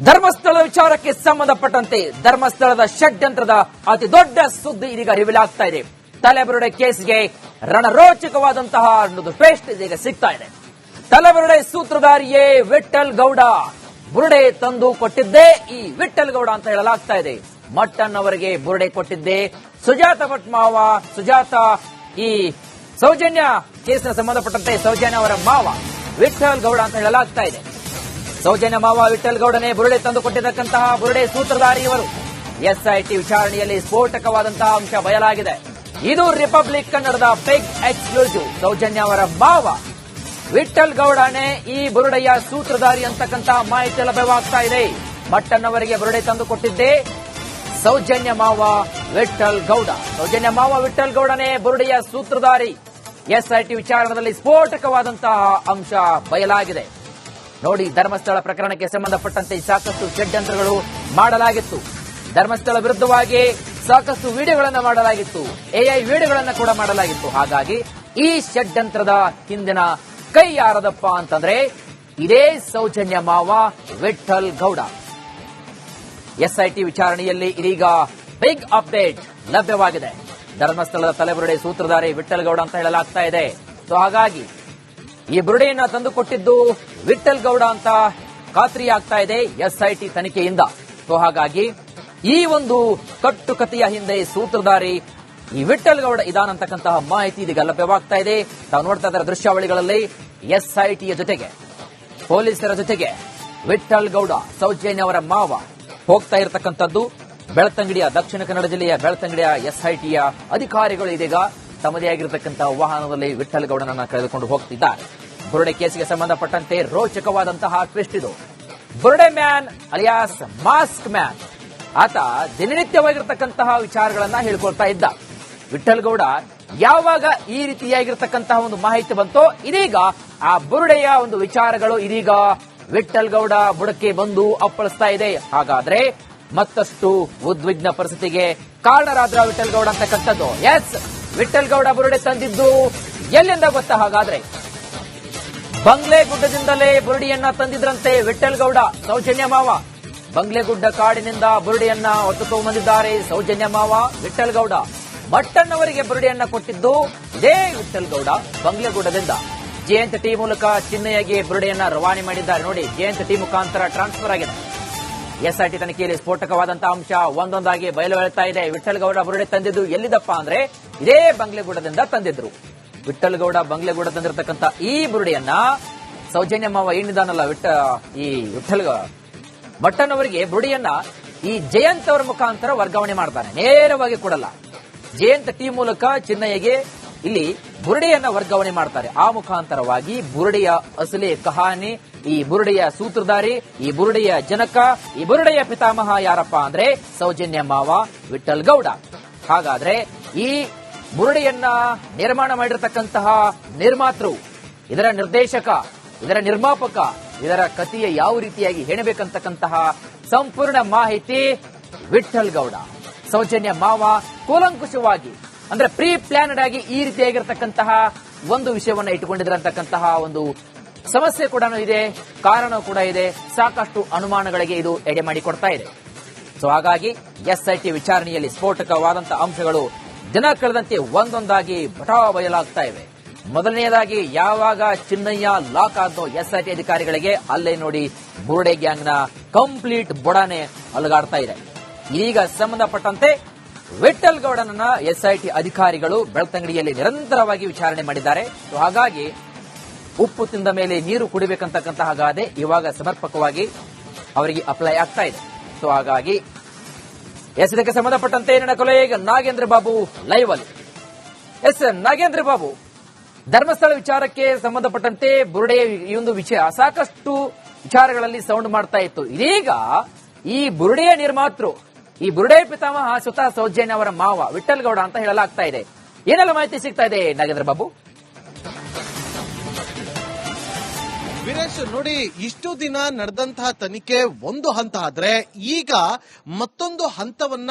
ಧರ್ಮಸ್ಥಳದ ವಿಚಾರಕ್ಕೆ ಸಂಬಂಧಪಟ್ಟಂತೆ ಧರ್ಮಸ್ಥಳದ ಷಡ್ಯಂತ್ರದ ಅತಿ ದೊಡ್ಡ ಸುದ್ದಿ ಇದೀಗ ರಿವೀಲ್ ಆಗ್ತಾ ಇದೆ. ತಲೆಬುರುಡೆ ಕೇಸ್ಗೆ ರಣರೋಚಕವಾದಂತಹ ಒಂದು ಪೇಸ್ಟ್ ಇದೀಗ ಸಿಗ್ತಾ ಇದೆ. ತಲೆಬುರುಡೆ ಸೂತ್ರಧಾರಿಯೇ ವಿಠಲ್ ಗೌಡ. ಬುರುಡೆ ತಂದು ಕೊಟ್ಟಿದ್ದೇ ಈ ವಿಠಲ್ ಗೌಡ ಅಂತ ಹೇಳಲಾಗ್ತಾ ಇದೆ. ಮಟ್ಟನ್ ಅವರಿಗೆ ಬುರುಡೆ ಕೊಟ್ಟಿದ್ದೆ ಸುಜಾತ ಭಟ್ ಮಾವ ಸುಜಾತ ಈ ಸೌಜನ್ಯ ಕೇಸ್ನ ಸಂಬಂಧಪಟ್ಟಂತೆ ಸೌಜನ್ಯ ಅವರ ಮಾವ ವಿಠಲ್ ಗೌಡ ಅಂತ ಹೇಳಲಾಗ್ತಾ ಇದೆ. ಸೌಜನ್ಯ ಮಾವ ವಿಠಲ್ಗೌಡನೇ ಬುರುಡೆ ತಂದು ಕೊಟ್ಟಿರತಕ್ಕಂತಹ ಬುರುಡೆ ಸೂತ್ರಧಾರಿ ಇವರು ಎಸ್ಐಟಿ ವಿಚಾರಣೆಯಲ್ಲಿ ಸ್ಫೋಟಕವಾದಂತಹ ಅಂಶ ಬಯಲಾಗಿದೆ. ಇದು ರಿಪಬ್ಲಿಕ್ ಕನ್ನಡದ ಬಿಗ್ ಎಕ್ಸ್ಕ್ಲೂಸಿವ್ ಸೌಜನ್ಯ ಅವರ ಮಾವ. ವಿಠಲ್ ಗೌಡನೇ ಈ ಬುರುಡೆಯ ಸೂತ್ರಧಾರಿ ಅಂತಕ್ಕಂತಹ ಮಾಹಿತಿ ಲಭ್ಯವಾಗ್ತಾ ಇದೆ. ಮಟ್ಟನ್ ಅವರಿಗೆ ಬುರುಡೆ ತಂದು ಕೊಟ್ಟಿದ್ದೆ ಸೌಜನ್ಯ ಮಾವ ವಿಠಲ್ ಗೌಡ. ಸೌಜನ್ಯ ಮಾವ ವಿಠಲ್ ಗೌಡನೇ ಬುರುಡೆಯ ಸೂತ್ರಧಾರಿ. ಎಸ್ಐಟಿ ವಿಚಾರಣದಲ್ಲಿ ಸ್ಫೋಟಕವಾದಂತಹ ಅಂಶ ಬಯಲಾಗಿದೆ. ನೋಡಿ, ಧರ್ಮಸ್ಥಳ ಪ್ರಕರಣಕ್ಕೆ ಸಂಬಂಧಪಟ್ಟಂತೆ ಸಾಕಷ್ಟು ಷಡ್ಯಂತ್ರಗಳು ಮಾಡಲಾಗಿತ್ತು. ಧರ್ಮಸ್ಥಳ ವಿರುದ್ಧವಾಗಿ ಸಾಕಷ್ಟು ವಿಡಿಯೋಗಳನ್ನು ಮಾಡಲಾಗಿತ್ತು. ಎಐ ವಿಡಿಯೋಗಳನ್ನು ಕೂಡ ಮಾಡಲಾಗಿತ್ತು. ಹಾಗಾಗಿ ಈ ಷಡ್ಯಂತ್ರದ ಹಿಂದಿನ ಕೈ ಯಾರದಪ್ಪ ಅಂತಂದ್ರೆ ಇದೇ ಸೌಜನ್ಯ ಮಾವ ವಿಠಲ್ ಗೌಡ. ಎಸ್ಐಟಿ ವಿಚಾರಣೆಯಲ್ಲಿ ಇದೀಗ ಬಿಗ್ ಅಪ್ಡೇಟ್ ಲಭ್ಯವಾಗಿದೆ. ಧರ್ಮಸ್ಥಳದ ತಲೆಬುರುಡೆ ಸೂತ್ರಧಾರಿ ವಿಠಲ್ ಗೌಡ ಅಂತ ಹೇಳಲಾಗ್ತಾ ಇದೆ. ಸೊ ಹಾಗಾಗಿ ಈ ಬುರುಡೆಯನ್ನ ತಂದುಕೊಟ್ಟಿದ್ದು ವಿಠಲ್ ಗೌಡ ಅಂತ ಖಾತ್ರಿ ಆಗ್ತಾ ಇದೆ ಎಸ್ಐಟಿ ತನಿಖೆಯಿಂದ. ಸೊ ಹಾಗಾಗಿ ಈ ಒಂದು ಕಟ್ಟುಕತೆಯ ಹಿಂದೆ ಸೂತ್ರಧಾರಿ ಈ ವಿಠಲ್ ಗೌಡ ಇದಾನಂತಕ್ಕಂತಹ ಮಾಹಿತಿ ಇದೀಗ ಲಭ್ಯವಾಗ್ತಾ ಇದೆ. ತಾವು ನೋಡ್ತಾ ಇದ್ದಾರೆ ದೃಶ್ಯಾವಳಿಗಳಲ್ಲಿ ಎಸ್ಐಟಿಯ ಜೊತೆಗೆ, ಪೊಲೀಸರ ಜೊತೆಗೆ ವಿಠಲ್ ಗೌಡ, ಸೌಜನ್ಯ ಅವರ ಮಾವ ಹೋಗ್ತಾ ಇರತಕ್ಕಂಥದ್ದು. ಬೆಳ್ತಂಗಡಿಯ ದಕ್ಷಿಣ ಕನ್ನಡ ಜಿಲ್ಲೆಯ ಬೆಳ್ತಂಗಡಿಯ ಎಸ್ಐಟಿಯ ಅಧಿಕಾರಿಗಳು ಇದೀಗ ತಮ್ಮದೇ ಆಗಿರತಕ್ಕಂತಹ ವಾಹನದಲ್ಲಿ ವಿಠಲ್ ಗೌಡನನ್ನ ಕರೆದುಕೊಂಡು ಹೋಗ್ತಿದ್ದಾರೆ. ಬುರುಡೆ ಕೇಸಿಗೆ ಸಂಬಂಧಪಟ್ಟಂತೆ ರೋಚಕವಾದಂತಹ ಟ್ವಿಸ್ಟ್ ಇದು. ಬುರುಡೆ ಮ್ಯಾನ್ ಅಲಿಯಾಸ್ ಮಾಸ್ಕ್ ಮ್ಯಾನ್ ಆತ ದಿನನಿತ್ಯವಾಗಿರ್ತಕ್ಕಂತಹ ವಿಚಾರಗಳನ್ನ ಹೇಳ್ಕೊಳ್ತಾ ಇದ್ದ. ವಿಠಲ್ ಗೌಡ, ಯಾವಾಗ ಈ ರೀತಿಯಾಗಿರ್ತಕ್ಕಂತಹ ಒಂದು ಮಾಹಿತಿ ಬಂತೋ ಇದೀಗ ಆ ಬುರುಡೆಯ ಒಂದು ವಿಚಾರಗಳು ಇದೀಗ ವಿಠಲ್ ಗೌಡ ಬುಡಕ್ಕೆ ಬಂದು ಅಪ್ಪಳಿಸ್ತಾ ಇದೆ. ಹಾಗಾದ್ರೆ ಮತ್ತಷ್ಟು ಉದ್ವಿಗ್ನ ಪರಿಸ್ಥಿತಿಗೆ ಕಾರಣರಾದ್ರ ವಿಠಲ್ ಗೌಡ ಅಂತಕ್ಕಂಥದ್ದು. ಎಸ್ ವಿಠಲ್ ಗೌಡ ಬುರುಡೆ ತಂದಿದ್ದು ಎಲ್ಲಿಂದ ಗೊತ್ತಾ ಹಾಗಾದ್ರೆ? ಬಂಗ್ಲೆಗುಡ್ಡದಿಂದಲೇ ಬುರುಡಿಯನ್ನ ತಂದಿದ್ರಂತೆ ವಿಠಲ್ ಗೌಡ, ಸೌಜನ್ಯ ಮಾವ. ಬಂಗ್ಲೆಗುಡ್ಡ ಕಾಡಿನಿಂದ ಬುರುಡಿಯನ್ನ ಹೊತ್ತು ಬಂದಿದ್ದಾರೆ ಸೌಜನ್ಯ ಮಾವ ವಿಠಲ್ ಗೌಡ. ಮಟ್ಟಣ್ಣವರಿಗೆ ಬುರುಡಿಯನ್ನ ಕೊಟ್ಟಿದ್ದು ಇದೇ ವಿಠಲ್ ಗೌಡ ಬಂಗ್ಲೆಗುಡ್ಡದಿಂದ ಜಯಂತ್ ಟಿ ಮೂಲಕ ಚಿನ್ನೆಯಾಗಿ ಬುರುಡೆಯನ್ನ ರವಾನೆ ಮಾಡಿದ್ದಾರೆ. ನೋಡಿ, ಜಯಂತ್ ಟಿ ಮುಖಾಂತರ ಟ್ರಾನ್ಸ್ಫರ್ ಆಗಿದೆ. ಎಸ್ಐಟಿ ತನಿಖೆಯಲ್ಲಿ ಸ್ಫೋಟಕವಾದಂತಹ ಅಂಶ ಒಂದೊಂದಾಗಿ ಬಯಲು ಇದೆ. ವಿಠಲ್ಗೌಡ ಬುರುಡೆ ತಂದಿದ್ದು ಎಲ್ಲಿದಪ್ಪ ಅಂದ್ರೆ ಇದೇ ಬಂಗ್ಲೆಗೂಡದಿಂದ ತಂದಿದ್ರು. ವಿಠಲ್ಗೌಡ ಬಂಗ್ಲೆಗೂಡ ತಂದಿರತಕ್ಕಂತ ಈ ಬುರುಡೆಯನ್ನ ಸೌಜನ್ಯ ಮಾವ ಏನಿದಾನಲ್ಲ ವಿಠ, ಈ ವಿಠಲ್ ಮಟ್ಟನ್ ಅವರಿಗೆ ಬುರುಡಿಯನ್ನ ಈ ಜಯಂತ್ ಅವರ ಮುಖಾಂತರ ವರ್ಗಾವಣೆ ಮಾಡ್ತಾನೆ ನೇರವಾಗಿ ಕೊಡಲ್ಲ. ಜಯಂತ್ ಟೀ ಮೂಲಕ ಚಿನ್ನಯ್ಯಗೆ ಇಲ್ಲಿ ಬುರುಡೆಯನ್ನ ವರ್ಗಾವಣೆ ಮಾಡ್ತಾರೆ. ಆ ಮುಖಾಂತರವಾಗಿ ಬುರುಡೆಯ ಅಸಲಿ ಕಹಾನಿ, ಈ ಬುರುಡೆಯ ಸೂತ್ರಧಾರಿ, ಈ ಬುರುಡೆಯ ಜನಕ, ಈ ಬುರುಡೆಯ ಪಿತಾಮಹ ಯಾರಪ್ಪ ಅಂದ್ರೆ ಸೌಜನ್ಯ ಮಾವ ವಿಠಲ್ ಗೌಡ. ಹಾಗಾದ್ರೆ ಈ ಬುರುಡೆಯನ್ನ ನಿರ್ಮಾಣ ಮಾಡಿರತಕ್ಕಂತಹ ನಿರ್ಮಾತೃ, ಇದರ ನಿರ್ದೇಶಕ, ಇದರ ನಿರ್ಮಾಪಕ, ಇದರ ಕಥೆಯ ಯಾವ ರೀತಿಯಾಗಿ ಹೆಣಬೇಕಂತಕ್ಕಂತಹ ಸಂಪೂರ್ಣ ಮಾಹಿತಿ ವಿಠಲ್ ಗೌಡ. ಸೌಜನ್ಯ ಮಾವ ಕೂಲಂಕುಷವಾಗಿ ಅಂದ್ರೆ ಪ್ರೀ ಪ್ಲಾನ್ಡ್ ಆಗಿ ಈ ರೀತಿಯಾಗಿರ್ತಕ್ಕಂತಹ ಒಂದು ವಿಷಯವನ್ನ ಇಟ್ಟುಕೊಂಡಿದ್ರಂತಕ್ಕಂತಹ ಒಂದು ಸಮಸ್ಯೆ ಕೂಡ ಇದೆ ಕಾರಣ ಕೂಡ ಇದೆ, ಸಾಕಷ್ಟು ಅನುಮಾನಗಳಿಗೆ ಇದು ಎಡೆ ಮಾಡಿಕೊಡ್ತಾ ಇದೆ. ಸೊ ಹಾಗಾಗಿ ಎಸ್ಐಟಿ ವಿಚಾರಣೆಯಲ್ಲಿ ಸ್ಫೋಟಕವಾದಂತಹ ಅಂಶಗಳು ದಿನ ಕಳೆದಂತೆ ಒಂದೊಂದಾಗಿ ಬಟಾ ಬಯಲಾಗ್ತಾ ಇವೆ. ಮೊದಲನೆಯದಾಗಿ ಯಾವಾಗ ಚಿನ್ನಯ್ಯ ಲಾಕ್ ಆದೋ ಎಸ್ಐಟಿ ಅಧಿಕಾರಿಗಳಿಗೆ ಅಲ್ಲೇ ನೋಡಿ ಬುರುಡೆ ಗ್ಯಾಂಗ್ನ ಕಂಪ್ಲೀಟ್ ಬೊಡಾನೆ ಅಲುಗಾಡ್ತಾ ಇದೆ. ಈಗ ಸಂಬಂಧಪಟ್ಟಂತೆ ವಿಠಲ್ ಗೌಡನನ್ನ ಎಸ್ಐಟಿ ಅಧಿಕಾರಿಗಳು ಬೆಳ್ತಂಗಡಿಯಲ್ಲಿ ನಿರಂತರವಾಗಿ ವಿಚಾರಣೆ ಮಾಡಿದ್ದಾರೆ. ಹಾಗಾಗಿ ಉಪ್ಪು ತಿಂದ ಮೇಲೆ ನೀರು ಕುಡಿಬೇಕಂತಕ್ಕಂತಹ ಗಾದೆ ಇವಾಗ ಸಮರ್ಪಕವಾಗಿ ಅವರಿಗೆ ಅಪ್ಲೈ ಆಗ್ತಾ ಇದೆ. ಸೊ ಹಾಗಾಗಿ ಎಸ್ ಇದಕ್ಕೆ ಸಂಬಂಧಪಟ್ಟಂತೆ ನನ್ನ ಈಗ ನಾಗೇಂದ್ರ ಬಾಬು ಲೈವ್ ಅಲ್ಲಿ. ಎಸ್ ನಾಗೇಂದ್ರ ಬಾಬು, ಧರ್ಮಸ್ಥಳ ವಿಚಾರಕ್ಕೆ ಸಂಬಂಧಪಟ್ಟಂತೆ ಬುರುಡೆ ಈ ಒಂದು ವಿಷಯ ಸಾಕಷ್ಟು ವಿಚಾರಗಳಲ್ಲಿ ಸೌಂಡ್ ಮಾಡ್ತಾ ಇತ್ತು. ಇದೀಗ ಈ ಬುರುಡೆಯ ನಿರ್ಮಾತೃ ಈ ಬುರುಡೆ ಪಿತಾಮಹ ಸುತ ಸೌಜನ್ಯ ಅವರ ಮಾವ ವಿಠಲ್ ಗೌಡ ಅಂತ ಹೇಳಲಾಗ್ತಾ ಇದೆ. ಏನೆಲ್ಲ ಮಾಹಿತಿ ಸಿಗ್ತಾ ಇದೆ, ನಾಗೇಂದ್ರ ಬಾಬು? ವೀರೇಶ್, ನೋಡಿ, ಇಷ್ಟು ದಿನ ನಡೆದಂತಹ ತನಿಖೆ ಒಂದು ಹಂತ ಆದ್ರೆ ಈಗ ಮತ್ತೊಂದು ಹಂತವನ್ನ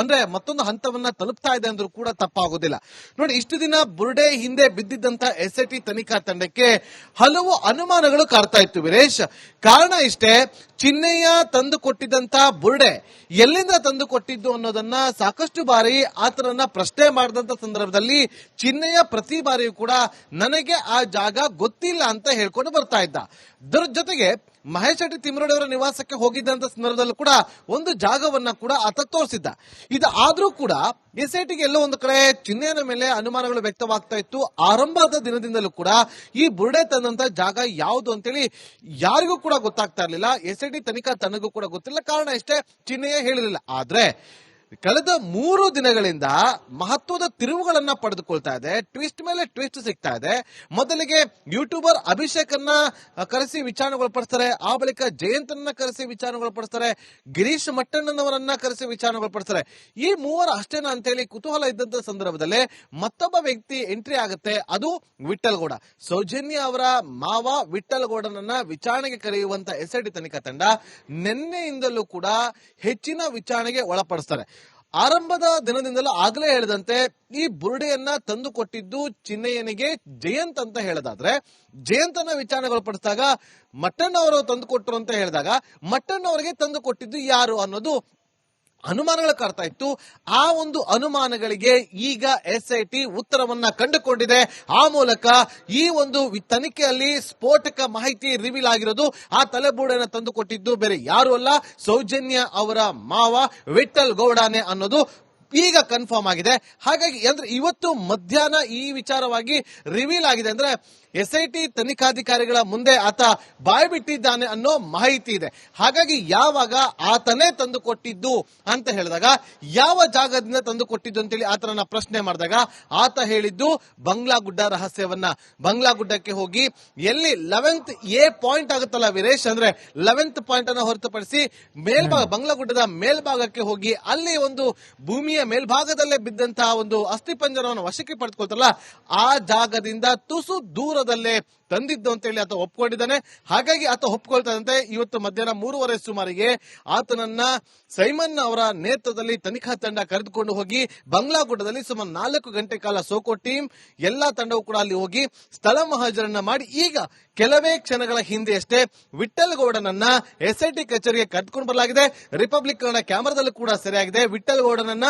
ಅಂದ್ರೆ ಮತ್ತೊಂದು ಹಂತವನ್ನ ತಲುಪ್ತಾ ಇದೆ ಅಂದ್ರೂ ಕೂಡ ತಪ್ಪಾಗೋದಿಲ್ಲ. ನೋಡಿ, ಇಷ್ಟು ದಿನ ಬುರ್ಡೆ ಹಿಂದೆ ಬಿದ್ದಿದ್ದಂತ ಎಸ್ ಐ ಟಿ ತನಿಖಾ ತಂಡಕ್ಕೆ ಹಲವು ಅನುಮಾನಗಳು ಕಾಡ್ತಾ ಇತ್ತು ವೀರೇಶ್. ಕಾರಣ ಇಷ್ಟೇ ಚಿನ್ನಯ್ಯ ತಂದು ಕೊಟ್ಟಿದ್ದಂತಹ ಬುರ್ಡೆ ಎಲ್ಲಿಂದ ತಂದು ಕೊಟ್ಟಿದ್ದು ಅನ್ನೋದನ್ನ ಸಾಕಷ್ಟು ಬಾರಿ ಆತನನ್ನ ಪ್ರಶ್ನೆ ಮಾಡಿದಂತ ಸಂದರ್ಭದಲ್ಲಿ ಚಿನ್ನಯ್ಯ ಪ್ರತಿ ಬಾರಿಯೂ ಕೂಡ ನನಗೆ ಆ ಜಾಗ ಗೊತ್ತಿಲ್ಲ ಅಂತ ಹೇಳ್ಕೊಂಡು ಬರ್ತಾ ಇದ್ದ. ಜೊತೆಗೆ ಮಹೇಶ್ ಶೆಟ್ಟಿ ತಿಮ್ರೋಡಿಯವರ ನಿವಾಸಕ್ಕೆ ಹೋಗಿದ್ದಂತ ಸಂದರ್ಭದಲ್ಲೂ ಕೂಡ ಒಂದು ಜಾಗವನ್ನ ಕೂಡ ಆತ ತೋರಿಸಿದ್ದ. ಇದು ಆದ್ರೂ ಕೂಡ ಎಸ್ ಎಲ್ಲೋ ಒಂದು ಕಡೆ ಚಿಹ್ನೆಯ ಮೇಲೆ ಅನುಮಾನಗಳು ವ್ಯಕ್ತವಾಗ್ತಾ ಇತ್ತು. ಆರಂಭದ ದಿನದಿಂದಲೂ ಕೂಡ ಈ ಬುರುಡೆ ತಂದಂತ ಜಾಗ ಯಾವುದು ಅಂತೇಳಿ ಯಾರಿಗೂ ಕೂಡ ಗೊತ್ತಾಗ್ತಾ ಇರಲಿಲ್ಲ. ಎಸ್ ಐ ತನಿಖಾ ತನಗೂ ಕೂಡ ಗೊತ್ತಿಲ್ಲ. ಕಾರಣ ಇಷ್ಟೇ ಚಿಹ್ನೆಯೇ ಹೇಳಿರಲಿಲ್ಲ. ಆದ್ರೆ ಕಳೆದ ಮೂರು ದಿನಗಳಿಂದ ಮಹತ್ವದ ತಿರುವುಗಳನ್ನ ಪಡೆದುಕೊಳ್ತಾ ಇದೆ. ಟ್ವಿಸ್ಟ್ ಮೇಲೆ ಟ್ವಿಸ್ಟ್ ಸಿಗ್ತಾ ಇದೆ. ಮೊದಲಿಗೆ ಯೂಟ್ಯೂಬರ್ ಅಭಿಷೇಕ್ ಅನ್ನ ಕರೆಸಿ ವಿಚಾರಣೆಗೊಳಪಡಿಸ್ತಾರೆ. ಆ ಬಳಿಕ ಜಯಂತನ್ನ ಕರೆಸಿ ವಿಚಾರಣೆಗೊಳಪಡಿಸ್ತಾರೆ. ಗಿರೀಶ್ ಮಟ್ಟಣ್ಣನವರನ್ನ ಕರೆಸಿ ವಿಚಾರಣೆಗೊಳಪಡಿಸ್ತಾರೆ. ಈ ಮೂವರ ಅಷ್ಟೇನ ಅಂತ ಹೇಳಿ ಕುತೂಹಲ ಇದ್ದಂತ ಸಂದರ್ಭದಲ್ಲಿ ಮತ್ತೊಬ್ಬ ವ್ಯಕ್ತಿ ಎಂಟ್ರಿ ಆಗುತ್ತೆ. ಅದು ವಿಠಲ್ಗೌಡ ಸೌಜನ್ಯ ಅವರ ಮಾವ ವಿಠಲ್ಗೌಡನನ್ನ ವಿಚಾರಣೆಗೆ ಕರೆಯುವಂತ ಎಸ್ಐಟಿ ತನಿಖಾ ತಂಡ ನಿನ್ನೆಯಿಂದಲೂ ಕೂಡ ಹೆಚ್ಚಿನ ವಿಚಾರಣೆಗೆ ಒಳಪಡಿಸ್ತಾರೆ. ಆರಂಭದ ದಿನದಿಂದಲೂ ಆಗಲೇ ಹೇಳಿದಂತೆ ಈ ಬುರುಡೆಯನ್ನ ತಂದು ಕೊಟ್ಟಿದ್ದು ಚಿನ್ನಯ್ಯನಿಗೆ ಜಯಂತ್ ಅಂತ ಹೇಳದಾದ್ರೆ, ಜಯಂತನ ವಿಚಾರಣೆಗೊಳಪಡಿಸಿದಾಗ ಮಟ್ಟಣ್ಣ ಅವರು ತಂದು ಕೊಟ್ಟರು ಅಂತ ಹೇಳಿದಾಗ ಮಟ್ಟಣ್ಣ ಅವರಿಗೆ ತಂದು ಕೊಟ್ಟಿದ್ದು ಯಾರು ಅನ್ನೋದು ಅನುಮಾನಗಳು ಕಾಡ್ತಾ ಇತ್ತು. ಆ ಒಂದು ಅನುಮಾನಗಳಿಗೆ ಈಗ ಎಸ್ ಐ ಟಿ ಉತ್ತರವನ್ನ ಕಂಡುಕೊಂಡಿದೆ. ಆ ಮೂಲಕ ಈ ಒಂದು ತನಿಖೆಯಲ್ಲಿ ಸ್ಫೋಟಕ ಮಾಹಿತಿ ರಿವೀಲ್ ಆಗಿರೋದು ಆ ತಲೆಬೂಡನ್ನು ತಂದುಕೊಟ್ಟಿದ್ದು ಬೇರೆ ಯಾರು ಅಲ್ಲ. ಸೌಜನ್ಯ ಅವರ ಮಾವ ವಿಠಲ್ ಗೌಡಾನೆ ಅನ್ನೋದು ಈಗ ಕನ್ಫರ್ಮ್ ಆಗಿದೆ. ಹಾಗಾಗಿ ಅಂದ್ರೆ ಇವತ್ತು ಮಧ್ಯಾಹ್ನ ಈ ವಿಚಾರವಾಗಿ ರಿವೀಲ್ ಆಗಿದೆ ಅಂದ್ರೆ ಎಸ್ ಐ ಟಿ ತನಿಖಾಧಿಕಾರಿಗಳ ಮುಂದೆ ಆತ ಬಾಯ್ಬಿಟ್ಟಿದ್ದಾನೆ ಅನ್ನೋ ಮಾಹಿತಿ ಇದೆ. ಹಾಗಾಗಿ ಯಾವಾಗ ಆತನೇ ತಂದು ಕೊಟ್ಟಿದ್ದು ಅಂತ ಹೇಳಿದಾಗ ಯಾವ ಜಾಗದಿಂದ ತಂದು ಕೊಟ್ಟಿದ್ದು ಅಂತೇಳಿ ಆತನನ್ನ ಪ್ರಶ್ನೆ ಮಾಡಿದಾಗ ಆತ ಹೇಳಿದ್ದು ಬಂಗ್ಲಾ ಗುಡ್ಡ ರಹಸ್ಯವನ್ನ. ಬಂಗ್ಲಾ ಗುಡ್ಡಕ್ಕೆ ಹೋಗಿ ಎಲ್ಲಿ ಲೆವೆಂತ್ ಎ ಪಾಯಿಂಟ್ ಆಗುತ್ತಲ್ಲ ವೀರೇಶ್ ಅಂದ್ರೆ ಲೆವೆಂತ್ ಪಾಯಿಂಟ್ ಅನ್ನು ಹೊರತುಪಡಿಸಿ ಮೇಲ್ಭಾಗ ಬಂಗ್ಲಾ ಗುಡ್ಡದ ಮೇಲ್ಭಾಗಕ್ಕೆ ಹೋಗಿ ಅಲ್ಲಿ ಒಂದು ಭೂಮಿಯ ಮೇಲ್ಭಾಗದಲ್ಲೇ ಬಿದ್ದಂತಹ ಒಂದು ಅಸ್ಥಿಪಂಜರವನ್ನು ವಶಕ್ಕೆ ಪಡೆದುಕೊಳ್ತಲ್ಲ ಆ ಜಾಗದಿಂದ ತುಸು ದೂರದಲ್ಲೇ ತಂದಿದ್ದು ಅಂತೇಳಿ ಆತ ಒಪ್ಕೊಂಡಿದ್ದಾನೆ. ಹಾಗಾಗಿ ಆತ ಒಪ್ಪಿಕೊಳ್ತದಂತೆ ಇವತ್ತು ಮಧ್ಯಾಹ್ನ ಮೂರುವರೆ ಸುಮಾರಿಗೆ ಆತನನ್ನ ಸೈಮನ್ ಅವರ ನೇತೃತ್ವದಲ್ಲಿ ತನಿಖಾ ತಂಡ ಕರೆದುಕೊಂಡು ಹೋಗಿ ಬಂಗ್ಲಾಗುಡ್ಡದಲ್ಲಿ ಸುಮಾರು ನಾಲ್ಕು ಗಂಟೆ ಕಾಲ ಸೋಕೋ ಟೀಮ್ ಎಲ್ಲಾ ತಂಡವು ಕೂಡ ಅಲ್ಲಿ ಹೋಗಿ ಸ್ಥಳ ಮಹಾಜರನ್ನ ಮಾಡಿ ಈಗ ಕೆಲವೇ ಕ್ಷಣಗಳ ಹಿಂದೆ ಅಷ್ಟೇ ವಿಠಲ್ ಗೌಡನನ್ನ ಎಸ್ಐಟಿ ಕಚೇರಿಗೆ ಕರೆದುಕೊಂಡು ಬರಲಾಗಿದೆ. ರಿಪಬ್ಲಿಕ್ ಕನ್ನಡ ಕ್ಯಾಮರಾದಲ್ಲೂ ಕೂಡ ಸೆರೆಯಾಗಿದೆ. ವಿಠಲ್ ಗೌಡನನ್ನ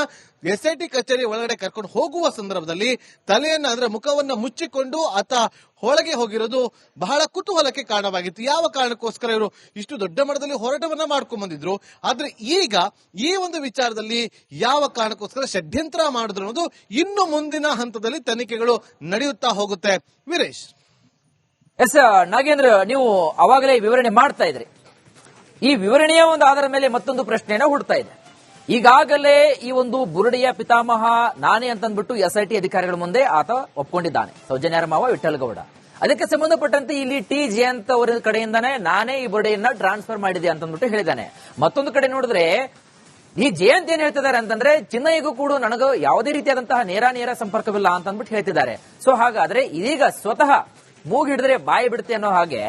ಎಸ್ಐಟಿ ಕಚೇರಿ ಒಳಗಡೆ ಕರ್ಕೊಂಡು ಹೋಗುವ ಸಂದರ್ಭದಲ್ಲಿ ತಲೆಯನ್ನ ಅಂದ್ರೆ ಮುಖವನ್ನ ಮುಚ್ಚಿಕೊಂಡು ಆತ ಒಳಗೆ ಹೋಗಿರೋದು ಬಹಳ ಕುತೂಹಲಕ್ಕೆ ಕಾರಣವಾಗಿತ್ತು. ಯಾವ ಕಾರಣಕ್ಕೋಸ್ಕರ ಇವರು ಇಷ್ಟು ದೊಡ್ಡ ಮಟ್ಟದಲ್ಲಿ ಹೋರಾಟವನ್ನ ಮಾಡ್ಕೊಂಡ್ ಬಂದಿದ್ರು? ಆದ್ರೆ ಈಗ ಈ ಒಂದು ವಿಚಾರದಲ್ಲಿ ಯಾವ ಕಾರಣಕ್ಕೋಸ್ಕರ ಷಡ್ಯಂತ್ರ ಮಾಡಿದ್ರು ಅನ್ನೋದು ಇನ್ನು ಮುಂದಿನ ಹಂತದಲ್ಲಿ ತನಿಖೆಗಳು ನಡೆಯುತ್ತಾ ಹೋಗುತ್ತೆ. ವೀರೇಶ್. ಎಸ್ ನಾಗೇಂದ್ರ, ನೀವು ಅವಾಗಲೇ ವಿವರಣೆ ಮಾಡ್ತಾ ಇದ್ರಿ. ಈ ವಿವರಣೆಯ ಒಂದು ಆಧಾರದ ಮೇಲೆ ಮತ್ತೊಂದು ಪ್ರಶ್ನೆಯನ್ನು ಹುಡ್ತಾ ಇದೆ ಈಗಾಗಲೇ ಈ ಒಂದು ಬುರುಡೆಯ ಪಿತಾಮಹ ನಾನೇ ಅಂತಂದ್ಬಿಟ್ಟು ಎಸ್ ಐ ಟಿ ಅಧಿಕಾರಿಗಳ ಮುಂದೆ ಆತ ಒಪ್ಕೊಂಡಿದ್ದಾನೆ. ಸೌಜನ್ಯರ ಮಾವ ವಿಠಲ್ಗೌಡ ಅದಕ್ಕೆ ಸಂಬಂಧಪಟ್ಟಂತೆ ಇಲ್ಲಿ ಟಿ. ಜಯಂತ್ ಅವರ ಕಡೆಯಿಂದಾನೆ ನಾನೇ ಈ ಬುರುಡೆಯನ್ನ ಟ್ರಾನ್ಸ್ಫರ್ ಮಾಡಿದೆ ಅಂತಂದ್ಬಿಟ್ಟು ಹೇಳಿದ್ದಾನೆ. ಮತ್ತೊಂದು ಕಡೆ ನೋಡಿದ್ರೆ, ಈ ಜಯಂತ್ ಏನ್ ಹೇಳ್ತಿದ್ದಾರೆ ಅಂತಂದ್ರೆ, ಚಿನ್ನಯ್ಯಗೂ ಕೂಡ ನನಗೂ ಯಾವುದೇ ರೀತಿಯಾದಂತಹ ನೇರ ನೇರ ಸಂಪರ್ಕವಿಲ್ಲ ಅಂತ ಅಂದ್ಬಿಟ್ಟು ಹೇಳ್ತಿದ್ದಾರೆ. ಸೊ ಹಾಗಾದ್ರೆ ಇದೀಗ ಸ್ವತಃ ಮೂಗು ಹಿಡಿದ್ರೆ ಬಾಯಿ ಬಿಡುತ್ತೆ ಅನ್ನೋ ಹಾಗೆ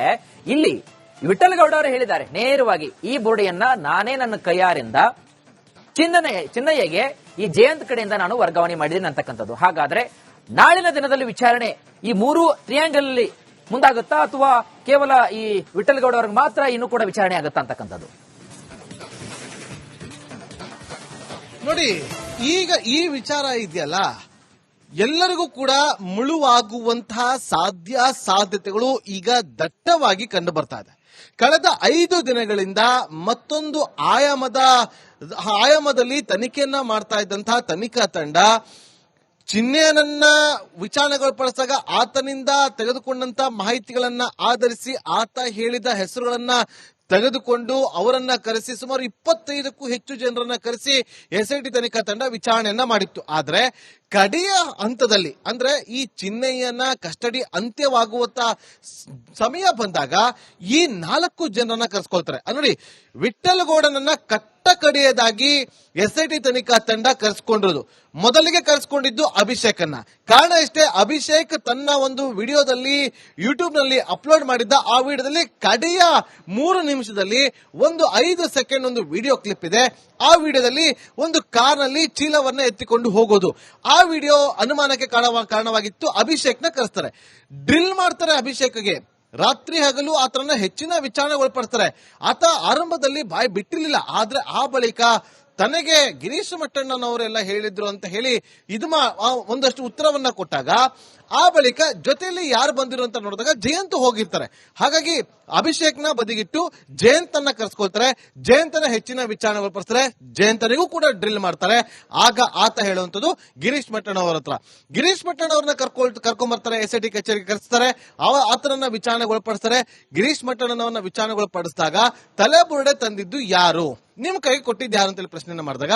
ಇಲ್ಲಿ ವಿಠಲ್ ಗೌಡ ಅವರು ಹೇಳಿದ್ದಾರೆ, ನೇರವಾಗಿ ಈ ಬುರುಡೆಯನ್ನ ನಾನೇ ನನ್ನ ಕೈಯಾರಿಂದ ಚಿನ್ನಯ್ಯ ಚಿನ್ನಯ್ಯಗೆ ಈ ಜಯಂತ್ ಕಡೆಯಿಂದ ನಾನು ವರ್ಗಾವಣೆ ಮಾಡಿದ್ದೇನೆ ಅಂತಕ್ಕಂಥದ್ದು. ಹಾಗಾದ್ರೆ ನಾಳಿನ ದಿನದಲ್ಲಿ ವಿಚಾರಣೆ ಈ ಮೂರು ಟ್ರಿಯಾಂಗಲ್ ಅಲ್ಲಿ ಮುಂದಾಗುತ್ತಾ ಅಥವಾ ಕೇವಲ ಈ ವಿಠಲ್ ಗೌಡ ಅವ್ರಿಗೆ ಮಾತ್ರ ಇನ್ನೂ ಕೂಡ ವಿಚಾರಣೆ ಆಗುತ್ತಾ ಅಂತಕ್ಕಂಥದ್ದು? ನೋಡಿ, ಈಗ ಈ ವಿಚಾರ ಇದೆಯಲ್ಲ? ಎಲ್ಲರಿಗೂ ಕೂಡ ಮುಳುವಾಗುವಂತಹ ಸಾಧ್ಯ ಸಾಧ್ಯತೆಗಳು ಈಗ ದಟ್ಟವಾಗಿ ಕಂಡು ಬರ್ತಾ ಇದೆ. ಕಳೆದ ಐದು ದಿನಗಳಿಂದ ಮತ್ತೊಂದು ಆಯಾಮದ ಆಯಾಮದಲ್ಲಿ ತನಿಖೆಯನ್ನ ಮಾಡ್ತಾ ಇದ್ದಂತಹ ತನಿಖಾ ತಂಡ ಚಿಹ್ನೆಯನ್ನ ವಿಚಾರಣೆಗೊಳಪಡಿಸಿದಾಗ ಆತನಿಂದ ತೆಗೆದುಕೊಂಡಂತ ಮಾಹಿತಿಗಳನ್ನ ಆಧರಿಸಿ ಆತ ಹೇಳಿದ ಹೆಸರುಗಳನ್ನ ತೆಗೆದುಕೊಂಡು ಅವರನ್ನ ಕರೆಸಿ ಸುಮಾರು ಇಪ್ಪತ್ತೈದಕ್ಕೂ ಹೆಚ್ಚು ಜನರನ್ನ ಕರೆಸಿ ಎಸ್ಐಟಿ ತನಿಖಾ ತಂಡ ವಿಚಾರಣೆಯನ್ನ ಮಾಡಿತ್ತು. ಆದ್ರೆ ಕಡೆಯ ಹಂತದಲ್ಲಿ, ಅಂದ್ರೆ ಈ ಚಿಹ್ನೆಯನ್ನ ಕಸ್ಟಡಿ ಅಂತ್ಯವಾಗುವಂತ ಸಮಯ ಬಂದಾಗ ಈ ನಾಲ್ಕು ಜನರನ್ನ ಕರೆಸ್ಕೊಳ್ತಾರೆ. ನೋಡಿ ವಿಠಲ್ ಗೌಡನನ್ನ ಕಟ್ಟ ಕಡೆಯದಾಗಿ ಎಸ್ ಐ ಟಿ ತನಿಖಾ ತಂಡ ಕರೆಸ್ಕೊಂಡಿರೋದು ಮೊದಲಿಗೆ ಕರೆಸ್ಕೊಂಡಿದ್ದು ಅಭಿಷೇಕ್ ಅನ್ನ ಕಾರಣ ಇಷ್ಟೇ, ಅಭಿಷೇಕ್ ತನ್ನ ಒಂದು ವಿಡಿಯೋದಲ್ಲಿ ಯೂಟ್ಯೂಬ್ನಲ್ಲಿ ಅಪ್ಲೋಡ್ ಮಾಡಿದ್ದ ಆ ವಿಡಿಯೋದಲ್ಲಿ ಕಡೆಯ ಮೂರು ನಿಮಿಷದಲ್ಲಿ ಒಂದು ಐದು ಸೆಕೆಂಡ್ ಒಂದು ವಿಡಿಯೋ ಕ್ಲಿಪ್ ಇದೆ. ಆ ವಿಡಿಯೋದಲ್ಲಿ ಒಂದು ಕಾರ್ನಲ್ಲಿ ಚೀಲವನ್ನ ಎತ್ತಿಕೊಂಡು ಹೋಗೋದು. ಆ ವಿಡಿಯೋ ಅನುಮಾನಕ್ಕೆ ಕಾರಣವಾಗಿತ್ತು. ಅಭಿಷೇಕ್ನ ಕರೆಸ್ತಾರೆ. ಡ್ರಿಲ್ ಮಾಡ್ತಾರೆ ಅಭಿಷೇಕ್ಗೆ. ರಾತ್ರಿ ಹಗಲು ಆತನನ್ನ ಹೆಚ್ಚಿನ ವಿಚಾರಣೆ ಒಳಪಡಿಸ್ತಾರೆ ಆತ ಆರಂಭದಲ್ಲಿ ಬಾಯಿ ಬಿಟ್ಟಿರಲಿಲ್ಲ. ಆದ್ರೆ ಆ ಬಳಿಕ ತನಗೆ ಗಿರೀಶ್ ಮಟ್ಟಣ್ಣನವರೆಲ್ಲ ಹೇಳಿದ್ರು ಅಂತ ಹೇಳಿ ಇದು ಒಂದಷ್ಟು ಉತ್ತರವನ್ನ ಕೊಟ್ಟಾಗ, ಆ ಬಳಿಕ ಜೊತೆಯಲ್ಲಿ ಯಾರು ಬಂದಿರು ಅಂತ ನೋಡಿದಾಗ ಜಯಂತ್ ಹೋಗಿರ್ತಾರೆ. ಹಾಗಾಗಿ ಅಭಿಷೇಕ್ನ ಬದಿಗಿಟ್ಟು ಜಯಂತನ್ನ ಕರೆಸ್ಕೊಳ್ತಾರೆ. ಜಯಂತನ ಹೆಚ್ಚಿನ ವಿಚಾರಣೆ ಒಳಪಡಿಸ್ತಾರೆ ಜಯಂತನಿಗೂ ಕೂಡ ಡ್ರಿಲ್ ಮಾಡ್ತಾರೆ. ಆಗ ಆತ ಹೇಳುವಂತದ್ದು ಗಿರೀಶ್ ಮಟ್ಟಣ್ಣವರ ಹತ್ರ. ಗಿರೀಶ್ ಮಟ್ಟಣ್ಣವ್ರನ್ನ ಕರ್ಕೊಳ್ ಬರ್ತಾರೆ ಎಸ್ ಐ ಟಿ ಕಚೇರಿಗೆ ಕರೆಸ್ತಾರೆ. ಅವ ಆತನನ್ನ ವಿಚಾರಣೆಗೆ ಒಳಪಡಿಸ್ತಾರೆ ಗಿರೀಶ್ ಮಟ್ಟಣ್ಣನವನ್ನ ವಿಚಾರಣೆಗೆ ಒಳಪಡಿಸಿದಾಗ ತಲೆಬುರುಡೆ ತಂದಿದ್ದು ಯಾರು? ನಿಮ್ ಕೈ ಕೊಟ್ಟಿದ್ದು ಯಾರು ಅಂತೇಳಿ ಪ್ರಶ್ನೆಯನ್ನು ಮಾಡಿದಾಗ,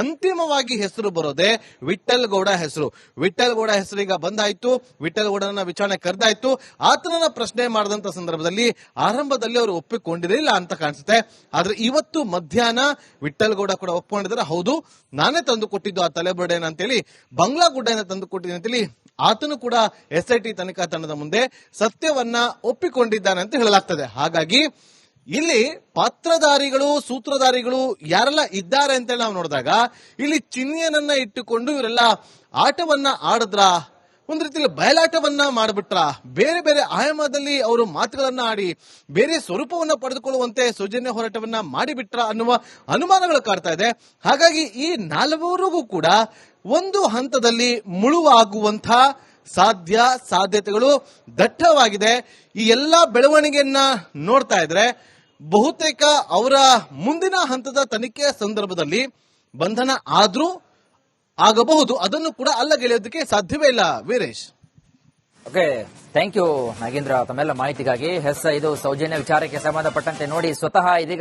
ಅಂತಿಮವಾಗಿ ಹೆಸರು ಬರೋದೇ ವಿಠಲ್ ಗೌಡ ಹೆಸರು. ವಿಠಲ್ ಗೌಡ ಹೆಸರು ಈಗ ಬಂದಾಯ್ತು ವಿಠಲ್ ಗೌಡನ ವಿಚಾರಣೆ ಕರೆದಾಯ್ತು. ಆತನನ್ನ ಪ್ರಶ್ನೆ ಮಾಡಿದಂತ ಸಂದರ್ಭದಲ್ಲಿ ಆರಂಭದಲ್ಲಿ ಅವರು ಒಪ್ಪಿಕೊಂಡಿರಲಿಲ್ಲ ಅಂತ ಕಾಣಿಸುತ್ತೆ. ಆದ್ರೆ ಇವತ್ತು ಮಧ್ಯಾಹ್ನ ವಿಠಲ್ ಗೌಡ ಕೂಡ ಒಪ್ಕೊಂಡಿದ್ದಾರೆ. ಹೌದು, ನಾನೇ ತಂದು ಕೊಟ್ಟಿದ್ದು ಆ ತಲೆಬುರುಡೆನ ಅಂತೇಳಿ, ಬಂಗ್ಲಾ ಗುಡ್ಡೆನ ತಂದು ಕೊಟ್ಟಿದ್ದೀನಿ ಅಂತೇಳಿ ಆತನು ಕೂಡ ಎಸ್ ಐ ಟಿ ತನಿಖಾ ತಂಡದ ಮುಂದೆ ಸತ್ಯವನ್ನ ಒಪ್ಪಿಕೊಂಡಿದ್ದಾನೆ ಅಂತ ಹೇಳಲಾಗ್ತದೆ. ಹಾಗಾಗಿ ಇಲ್ಲಿ ಪಾತ್ರಧಾರಿಗಳು, ಸೂತ್ರಧಾರಿಗಳು ಯಾರೆಲ್ಲ ಇದ್ದಾರೆ ಅಂತ ನಾವು ನೋಡಿದಾಗ, ಇಲ್ಲಿ ಚಿಹ್ನೆಯನ್ನ ಇಟ್ಟುಕೊಂಡು ಇವರೆಲ್ಲ ಆಟವನ್ನ ಆಡಿದ್ರ? ಒಂದ್ ರೀತಿಯಲ್ಲಿ ಬಯಲಾಟವನ್ನ ಮಾಡಿಬಿಟ್ರ? ಬೇರೆ ಬೇರೆ ಆಯಾಮದಲ್ಲಿ ಅವರು ಮಾತುಗಳನ್ನ ಆಡಿ, ಬೇರೆ ಸ್ವರೂಪವನ್ನ ಪಡೆದುಕೊಳ್ಳುವಂತೆ ಸೌಜನ್ಯ ಹೋರಾಟವನ್ನ ಮಾಡಿಬಿಟ್ರ ಅನ್ನುವ ಅನುಮಾನಗಳು ಕಾಡ್ತಾ ಇದೆ. ಹಾಗಾಗಿ ಈ ನಾಲ್ವರಿಗೂ ಕೂಡ ಒಂದು ಹಂತದಲ್ಲಿ ಮುಳುವಾಗುವಂತ ಸಾಧ್ಯ ಸಾಧ್ಯತೆಗಳು ದಟ್ಟವಾಗಿದೆ. ಈ ಎಲ್ಲಾ ಬೆಳವಣಿಗೆಯನ್ನ ನೋಡ್ತಾ ಇದ್ರೆ, ಬಹುತೇಕ ಅವರ ಮುಂದಿನ ಹಂತದ ತನಿಖೆಯ ಸಂದರ್ಭದಲ್ಲಿ ಬಂಧನ ಆದ್ರೂ ಆಗಬಹುದು. ಅದನ್ನು ಕೂಡ ಅಲ್ಲಗೆಳೆಯೋದಕ್ಕೆ ಸಾಧ್ಯವೇ ಇಲ್ಲ Veeresh. Okay thank you Nagendra ತಮ್ಮೆಲ್ಲ ಮಾಹಿತಿಗಾಗಿ. ಹೆಸ ಇದು ಸೌಜನ್ಯ ವಿಚಾರಕ್ಕೆ ಸಂಬಂಧಪಟ್ಟಂತೆ ನೋಡಿ ಸ್ವತಃ ಇದೀಗ